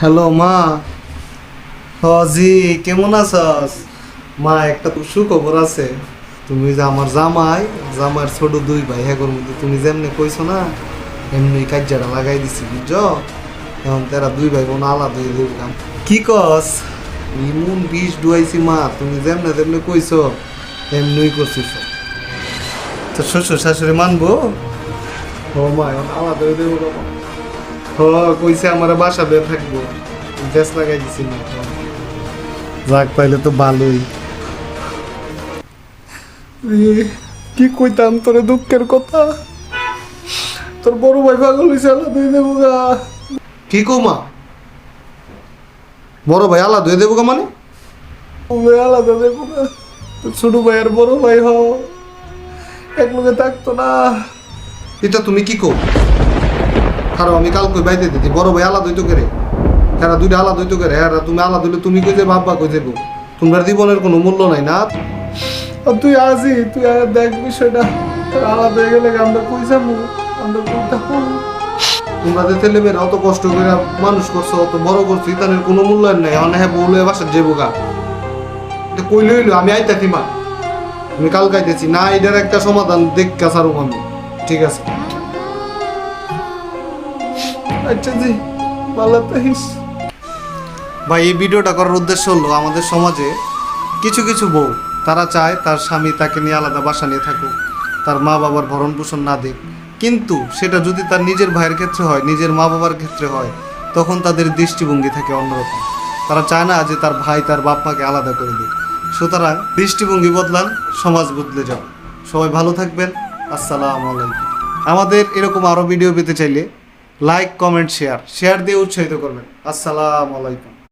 Hello মা। হজি, কেমন আছস? মা, একটা তো সুখবর আছে। তুমি যে আমার জামাই, জামাইয়ের ছোট দুই ভাই হ্যাগোর মধ্যে তুমি যেমনি কইছো না, এমনি কাজ্জাটা লাগাই দিছি, বুঝছ? এখন তারা দুই ভাই বোন আলাদা হয়ে দেখলাম কি কস? ইমুন বিষ ডুয়াইছি মা, তুমি যেমনে তেমনি কইছো এমনি করছিস তো শ্বশুর, শাশুড়ি মানবো? ও মা, এখন আলাদা হয়ে দেবো হ কইছে আমার বাসা বের থাকব। গ্যাস লাগাই দিছি না। যাক পাইলে তো ভালোই। কি কইতাম তোরে দুঃখের কথা? তোর বড় ভাই পাগল হয়েছে আলাদা হয়ে দেবো গা। কি কো মা? বড় ভাই আলাদা হয়ে দেবো গা মানে? আলাদা দেবো গা। ছোট ভাই আর বড় ভাই হ এক লগে থাকতো না। এটা তুমি কি কো কারণ আমি কালকে বাইতে দিতি বড় ভাই আলাদা হইতো করে? এরা দুইটা আলাদা হইতো করে? এরা তুমি আলাদা হইলে তুমি কই যে বাবা কই যাব তোমার জীবনের কোনো মূল্য নাই না? আর তুই আসি তুই আর দেখ বিষয়টা আলাদা হয়ে গেলে আমরা কই যাব? আমরা কই থাকব তোমরা যে ছেলে মেয়েরা অত কষ্ট করে মানুষ করছ অত বড় করছ ইতানের কোনো মূল্যায়ন নাই। অনেক হ্যাঁ বউলে বাসার যাব গা। এটা কইলে হইল আমি আইতাছি মা। আমি কাল কাইতেছি না এটার একটা সমাধান দেখ কাছারও আমি। ঠিক আছে? আচ্ছা জি ভাই, এই ভিডিওটা করার উদ্দেশ্য হলো আমাদের সমাজে কিছু কিছু বউ, তারা চায় তার স্বামী তাকে নিয়ে আলাদা বাসা নিয়ে থাকুক, তার মা বাবার ভরণ পোষণ না দিক। কিন্তু সেটা যদি তার নিজের ভাইয়ের ক্ষেত্রে হয়, নিজের মা বাবার ক্ষেত্রে হয়, তখন তাদের দৃষ্টিভঙ্গি থাকে অন্যরকম। তারা চায় না যে তার ভাই তার বাপ মাকে আলাদা করে দিক। সুতরাং দৃষ্টিভঙ্গি বদলান, সমাজ বদলে যাও সবাই ভালো থাকবেন। আসসালামু আলাইকুম। আমাদের এরকম আরও ভিডিও পেতে চাইলে লাইক কমেন্ট শেয়ার শেয়ার দিয়ে উৎসাহিত করবেন। আসসালামু আলাইকুম।